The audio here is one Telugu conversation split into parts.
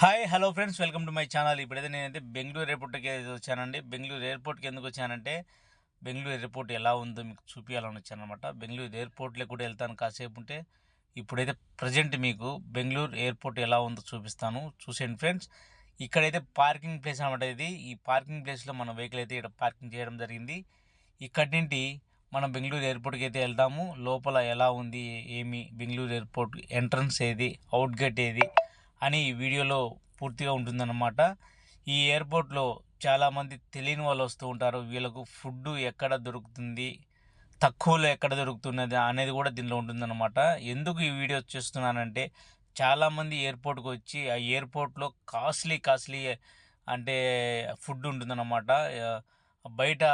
Hi hello friends welcome to my channel ఇప్పుడైతే నేనైతే బెంగళూరు ఎయిర్పోర్ట్కి అయితే వచ్చానండి. బెంగళూరు ఎయిర్పోర్ట్కి ఎందుకు వచ్చానంటే బెంగళూరు ఎయిర్పోర్ట్ ఎలా ఉందో మీకు చూపించాలని వచ్చానమాట బెంగళూరు ఎయిర్పోర్ట్లో కూడా వెళ్తాను కాసేపు ఉంటే ఇప్పుడైతే ప్రజెంట్ మీకు బెంగళూరు ఎయిర్పోర్ట్ ఎలా ఉందో చూపిస్తాను. చూసేయండి ఫ్రెండ్స్ ఇక్కడైతే పార్కింగ్ ప్లేస్ అనమాట ఇది. ఈ పార్కింగ్ ప్లేస్లో మన వెహికల్ అయితే ఇక్కడ పార్కింగ్ చేయడం జరిగింది. ఇక్కడి నుండి మనం బెంగళూరు ఎయిర్పోర్ట్కి అయితే వెళ్దాము. లోపల ఎలా ఉంది ఏమి బెంగళూరు ఎయిర్పోర్ట్ ఎంట్రన్స్ ఏది అవుట్ గేట్ ఏది అని ఈ వీడియోలో పూర్తిగా ఉంటుందన్నమాట. ఈ ఎయిర్పోర్ట్లో చాలామంది తెలియని వాళ్ళు వస్తూ ఉంటారు. వీళ్ళకు ఫుడ్ ఎక్కడ దొరుకుతుంది తక్కువలో ఎక్కడ దొరుకుతున్నది అనేది కూడా దీనిలో ఉంటుందన్నమాట. ఎందుకు ఈ వీడియో చేస్తున్నానంటే చాలామంది ఎయిర్పోర్ట్కి వచ్చి ఆ ఎయిర్పోర్ట్లో కాస్ట్లీ కాస్ట్లీ అంటే ఫుడ్ ఉంటుందన్నమాట. బయట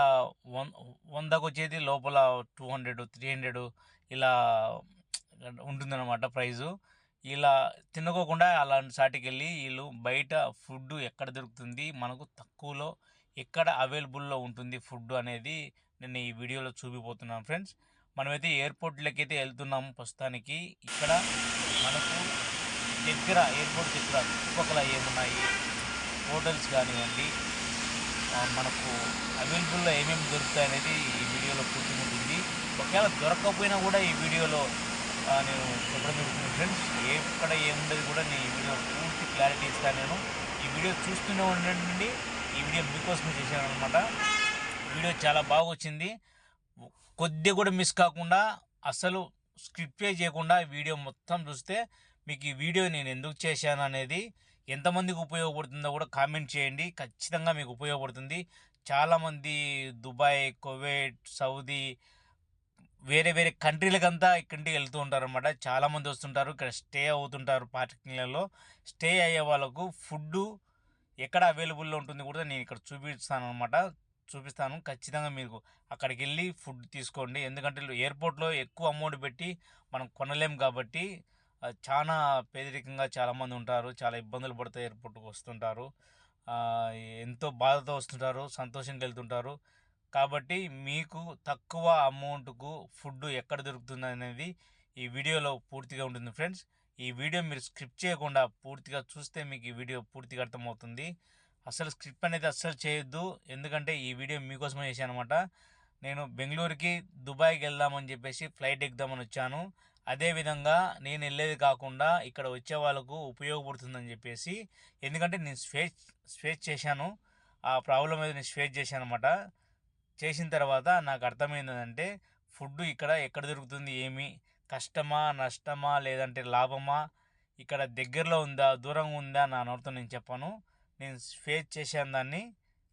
వన్ వందకు వచ్చేది లోపల టూ హండ్రెడ్ త్రీ హండ్రెడ్ ఇలా ఉంటుందన్నమాట ప్రైజు. ఇలా తినుకోకుండా అలాంటి సాటికి వెళ్ళి వీళ్ళు బయట ఫుడ్ ఎక్కడ దొరుకుతుంది మనకు తక్కువలో ఎక్కడ అవైలబుల్లో ఉంటుంది ఫుడ్ అనేది నేను ఈ వీడియోలో చూపిపోతున్నాను ఫ్రెండ్స్. మనమైతే ఎయిర్పోర్ట్లోకి అయితే వెళ్తున్నాము ప్రస్తుతానికి. ఇక్కడ మనకు దగ్గర ఎయిర్పోర్ట్ దగ్గర చుట్టుపక్కల ఏమున్నాయి? హోటల్స్ కానివ్వండి మనకు అవైలబుల్లో ఏమేమి దొరుకుతాయి అనేది ఈ వీడియోలో కూర్చుంటుంది ఉంటుంది. ఒకవేళ దొరకకపోయినా కూడా ఈ వీడియోలో నేను చెప్పడం జరుగుతుంది. ఫ్రెండ్స్ ఎక్కడ ఏముండదు కూడా నేను ఈ వీడియో పూర్తి క్లారిటీ ఇస్తాను నేను. ఈ వీడియో చూస్తూనే ఉండండి. ఈ వీడియో మీకోసమే చేశాను అనమాట వీడియో చాలా బాగా వచ్చింది. కొద్దిగా కూడా మిస్ కాకుండా అసలు స్క్రిప్టే చేయకుండా వీడియో మొత్తం చూస్తే మీకు ఈ వీడియో నేను ఎందుకు చేశాను అనేది ఎంతమందికి ఉపయోగపడుతుందో కూడా కామెంట్ చేయండి. ఖచ్చితంగా మీకు ఉపయోగపడుతుంది. చాలామంది దుబాయ్ కువైట్ సౌదీ వేరే వేరే కంట్రీలకంతా ఇక్కడికి వెళ్తూ ఉంటారు అనమాట చాలామంది వస్తుంటారు ఇక్కడ స్టే అవుతుంటారు పార్కింగ్లలో. స్టే అయ్యే వాళ్ళకు ఫుడ్ ఎక్కడ అవైలబుల్లో ఉంటుంది కూడా నేను ఇక్కడ చూపిస్తాను అనమాట చూపిస్తాను. ఖచ్చితంగా మీకు అక్కడికి వెళ్ళి ఫుడ్ తీసుకోండి. ఎందుకంటే ఎయిర్పోర్ట్లో ఎక్కువ అమౌంట్ పెట్టి మనం కొనలేం కాబట్టి చాలా పేదరికంగా చాలామంది ఉంటారు. చాలా ఇబ్బందులు పడుతూ ఎయిర్పోర్ట్కి వస్తుంటారు. ఎంతో బాధతో వస్తుంటారు సంతోషంగా వెళ్తుంటారు. కాబట్టి మీకు తక్కువ అమౌంట్కు ఫుడ్ ఎక్కడ దొరుకుతుంది అనేది ఈ వీడియోలో పూర్తిగా ఉంటుంది ఫ్రెండ్స్. ఈ వీడియో మీరు స్క్రిప్ట్ చేయకుండా పూర్తిగా చూస్తే మీకు ఈ వీడియో పూర్తిగా అర్థమవుతుంది. అసలు స్క్రిప్ట్ అనేది అస్సలు చేయొద్దు. ఎందుకంటే ఈ వీడియో మీకోసమే చేశాను అనమాట నేను బెంగళూరుకి దుబాయ్కి వెళ్దామని చెప్పేసి ఫ్లైట్ ఎక్కుదామని వచ్చాను. అదేవిధంగా నేను వెళ్ళేది కాకుండా ఇక్కడ వచ్చే వాళ్ళకు ఉపయోగపడుతుందని చెప్పేసి ఎందుకంటే నేను స్వేచ్ స్వేచ్ చేశాను. ఆ ప్రాబ్లం అనేది నేను స్వేచ్ చేశాను అనమాట చేసిన తర్వాత నాకు అర్థమైందంటే ఫుడ్ ఇక్కడ ఎక్కడ దొరుకుతుంది ఏమి? కష్టమా నష్టమా లేదంటే లాభమా? ఇక్కడ దగ్గరలో ఉందా దూరంగా ఉందా నా నోటితో నేను చెప్పాను. నేను ఫేస్ చేశాను దాన్ని.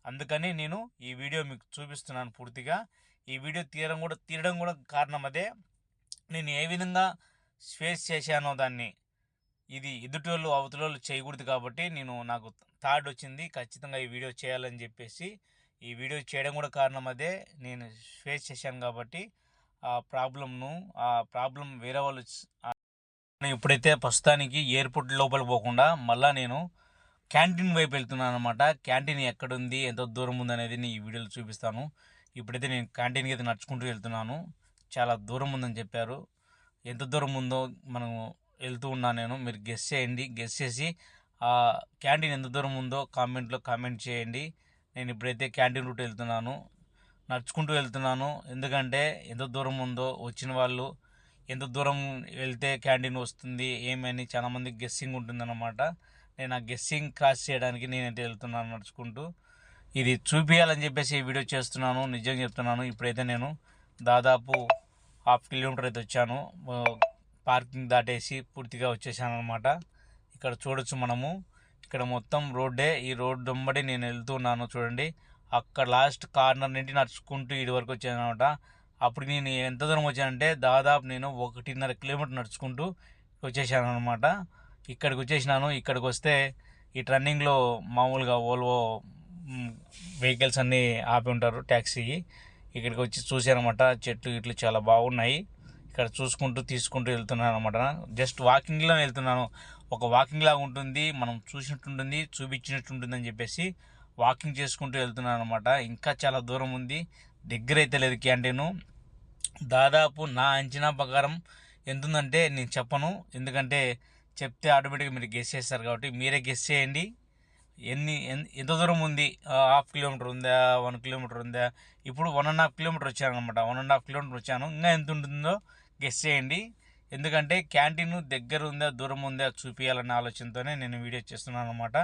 అందుకని నేను ఈ వీడియో మీకు చూపిస్తున్నాను పూర్తిగా. ఈ వీడియో తీయడం కూడా తీయడం కూడా కారణం అదే. నేను ఏ విధంగా ఫేస్ చేశానో దాన్ని ఇది ఎదుటోళ్ళు అవతలోళ్ళు చేయకూడదు కాబట్టి నేను నాకు థాట్ వచ్చింది ఖచ్చితంగా ఈ వీడియో చేయాలని చెప్పేసి ఈ వీడియో చేయడం కూడా కారణం అదే. నేను ఫేస్ చేశాను కాబట్టి ఆ ప్రాబ్లంను ఆ ప్రాబ్లం వేరే వాళ్ళు ఇప్పుడైతే ప్రస్తుతానికి ఎయిర్పోర్ట్ లోపల పోకుండా మళ్ళీ నేను క్యాంటీన్ వైపు వెళ్తున్నాను అనమాట క్యాంటీన్ ఎక్కడుంది ఎంత దూరం ఉంది అనేది నేను ఈ వీడియోలో చూపిస్తాను. ఇప్పుడైతే నేను క్యాంటీన్కి అయితే నడుచుకుంటూ వెళ్తున్నాను. చాలా దూరం ఉందని చెప్పారు. ఎంత దూరం ఉందో మనం వెళ్తూ ఉన్నాను నేను. మీరు గెస్ చేయండి. గెస్ చేసి ఆ క్యాంటీన్ ఎంత దూరం ఉందో కామెంట్లో కామెంట్ చేయండి. నేను ఇప్పుడైతే క్యాంటీన్ రూట్ వెళ్తున్నాను నడుచుకుంటూ వెళ్తున్నాను. ఎందుకంటే ఎంత దూరం ఉందో వచ్చిన వాళ్ళు ఎంత దూరం వెళ్తే క్యాంటీన్ వస్తుంది ఏమని చాలామంది గెస్సింగ్ ఉంటుందన్నమాట. నేను ఆ గెస్సింగ్ క్రాస్ చేయడానికి నేనైతే వెళ్తున్నాను నడుచుకుంటూ. ఇది చూపించాలని చెప్పేసి ఈ వీడియో చేస్తున్నాను నిజంగా చెప్తున్నాను. ఇప్పుడైతే నేను దాదాపు హాఫ్ కిలోమీటర్ అయితే వచ్చాను. పార్కింగ్ దాటేసి పూర్తిగా వచ్చేసాను అనమాట ఇక్కడ చూడొచ్చు మనము. ఇక్కడ మొత్తం రోడ్డే. ఈ రోడ్ వెంబడి నేను వెళ్తున్నాను చూడండి. అక్కడ లాస్ట్ కార్నర్ నుండి నడుచుకుంటూ ఇటు వరకు వచ్చాను అనమాట. అప్పుడు నేను ఎంత దూరం వచ్చానంటే దాదాపు నేను ఒకటిన్నర కిలోమీటర్ నడుచుకుంటూ వచ్చేసాను అనమాట. ఇక్కడికి వచ్చేసినాను. ఇక్కడికి వస్తే ఈ టర్నింగ్లో మామూలుగా ఓల్వో వెహికల్స్ అన్నీ ఆపి ఉంటారు ట్యాక్సీ ఇక్కడికి వచ్చి చూశానమాట చెట్లు ఇట్లు చాలా బాగున్నాయి. ఇక్కడ చూసుకుంటూ తీసుకుంటూ వెళ్తున్నాను అనమాట. జస్ట్ వాకింగ్లో వెళ్తున్నాను. ఒక వాకింగ్ లాగా ఉంటుంది మనం చూసినట్టు ఉంటుంది చూపించినట్టు ఉంటుంది అని చెప్పేసి వాకింగ్ చేసుకుంటూ వెళ్తున్నాను అనమాట ఇంకా చాలా దూరం ఉంది. దగ్గర అయితే లేదు క్యాంటీను. దాదాపు నా అంచనా ప్రకారం ఎంత ఉందంటే నేను చెప్పను. ఎందుకంటే చెప్తే ఆటోమేటిక్గా మీరు గెస్ చేస్తారు కాబట్టి మీరే గెస్ చేయండి. ఎన్ని ఎంత దూరం ఉంది? హాఫ్ కిలోమీటర్ ఉందా? వన్ కిలోమీటర్ ఉందా? ఇప్పుడు వన్ అండ్ హాఫ్ కిలోమీటర్ వచ్చాను అనమాట వన్ అండ్ హాఫ్ కిలోమీటర్ వచ్చాను. ఇంకా ఎంత ఉంటుందో గెస్ చేయండి. ఎందుకంటే క్యాంటీన్ దగ్గర ఉందా దూరం ఉందా చూపించాలన్న ఆలోచనతోనే నేను వీడియో చేస్తున్నాను అనమాట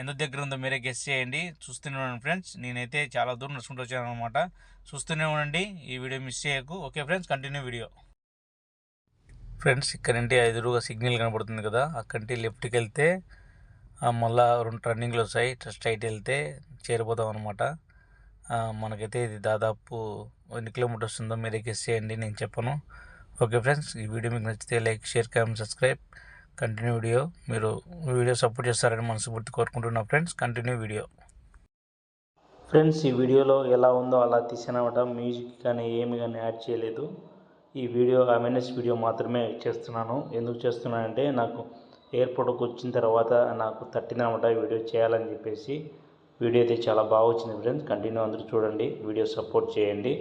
ఎంత దగ్గర ఉందో మీరే గెస్ చేయండి. చూస్తూనే ఉండండి ఫ్రెండ్స్. నేనైతే చాలా దూరం నడుచుకుంటూ వచ్చాను అనమాట చూస్తూనే ఉండండి. ఈ వీడియో మిస్ చేయకు. Okay friends continue video friends ఇక్కడ నుండి ఎదురుగా సిగ్నల్ కనబడుతుంది కదా. అక్కడి నుండి లెఫ్ట్కి వెళ్తే మళ్ళా రెండు టర్నింగ్లు వస్తాయి. స్ట్రైట్ వెళ్తే చేరిపోతాం అనమాట మనకైతే ఇది దాదాపు ఎన్ని కిలోమీటర్స్ ఉందో మీరే గెస్ చేయండి. నేను చెప్పను. ఓకే ఫ్రెండ్స్ ఈ వీడియో మీకు నచ్చితే like share comment subscribe. Continue video మీరు వీడియో సపోర్ట్ చేస్తారని మనస్ఫూర్తి కోరుకుంటున్నా ఫ్రెండ్స్. Continue video. ఫ్రెండ్స్ ఈ వీడియోలో ఎలా ఉందో అలా తీసినమాట మ్యూజిక్ కానీ ఏమి కానీ యాడ్ చేయలేదు. ఈ వీడియో అవేర్నెస్ వీడియో మాత్రమే చేస్తున్నాను. ఎందుకు చేస్తున్నానంటే నాకు ఎయిర్పోర్ట్కి వచ్చిన తర్వాత నాకు తట్టిందనమాట వీడియో చేయాలని చెప్పేసి. వీడియో అయితే చాలా బాగా వచ్చింది ఫ్రెండ్స్. కంటిన్యూ అందరూ చూడండి. వీడియో సపోర్ట్ చేయండి.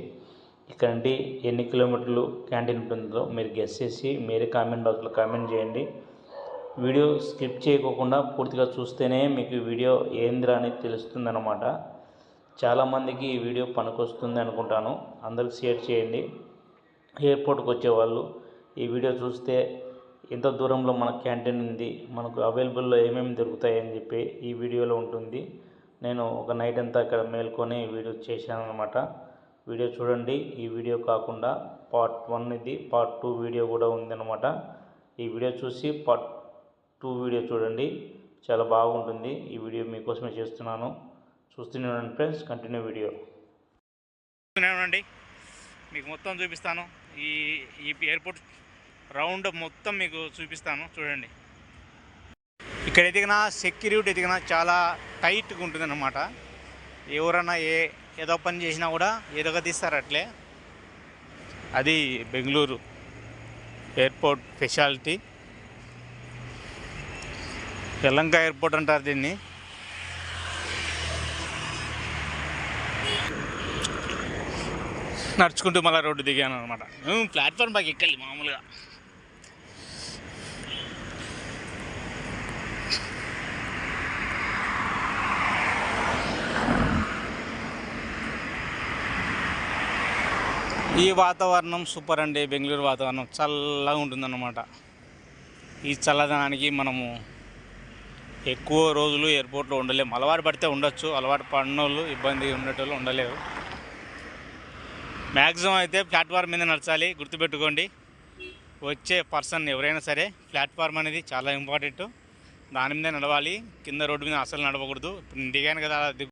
ఇక్కడ నుండి ఎన్ని కిలోమీటర్లు క్యాంటీన్ ఉంటుందో మీరు గెస్ చేసి మీరే కామెంట్ బాక్స్లో కామెంట్ చేయండి. వీడియో స్కిప్ చేయకోకుండా పూర్తిగా చూస్తేనే మీకు వీడియో ఏందిరా అనేది తెలుస్తుందన్నమాట. చాలామందికి ఈ వీడియో పనికొస్తుంది అనుకుంటాను. అందరికి షేర్ చేయండి. ఎయిర్పోర్ట్కి వచ్చేవాళ్ళు ఈ వీడియో చూస్తే ఎంత దూరంలో మన క్యాంటీన్ ఉంది మనకు అవైలబుల్లో ఏమేమి దొరుకుతాయి అని చెప్పి ఈ వీడియోలో ఉంటుంది. నేను ఒక నైట్ అంతా అక్కడ మేల్కొని వీడియో చేశాను అనమాట వీడియో చూడండి. ఈ వీడియో కాకుండా పార్ట్ వన్ ఇది పార్ట్ టూ వీడియో కూడా ఉందన్నమాట. ఈ వీడియో చూసి పార్ట్ టూ వీడియో చూడండి. చాలా బాగుంటుంది. ఈ వీడియో మీకోసమే చేస్తున్నాను. చూస్తూనే ఉండండి ఫ్రెండ్స్ కంటిన్యూ వీడియో చూడండి మీకు మొత్తం చూపిస్తాను. ఈ ఈ ఎయిర్పోర్ట్ రౌండ్ మొత్తం మీకు చూపిస్తాను. చూడండి. ఇక్కడ ఎదిగిన సెక్యూరిటీ ఎదిగిన చాలా టైట్గా ఉంటుంది అన్నమాట ఎవరన్నా ఏ ఏదో పని చేసినా కూడా ఏదో తీస్తారు అట్లే. అది Bengaluru airport speciality. Telangana airport అంటారు దీన్ని. నడుచుకుంటూ మళ్ళీ రోడ్డు దిగాను అనమాట ప్లాట్ఫామ్ బాగా ఎక్కాలి మామూలుగా. ఈ వాతావరణం సూపర్ అండి బెంగళూరు వాతావరణం చల్లగా ఉంటుందన్నమాట. ఈ చల్లదనానికి మనము ఎక్కువ రోజులు ఎయిర్పోర్ట్లో ఉండలేము అలవాటు పడితే ఉండొచ్చు అలవాటు పడినోళ్ళు ఇబ్బంది ఉండేటోళ్ళు ఉండలేరు. మ్యాక్సిమం అయితే ప్లాట్ఫామ్ మీద నడచాలి గుర్తుపెట్టుకోండి. వచ్చే పర్సన్ ఎవరైనా సరే ప్లాట్ఫామ్ అనేది చాలా ఇంపార్టెంట్. దాని మీద నడవాలి కింద రోడ్డు మీద అసలు నడవకూడదు. ఇప్పుడు దిగాను కదా అలా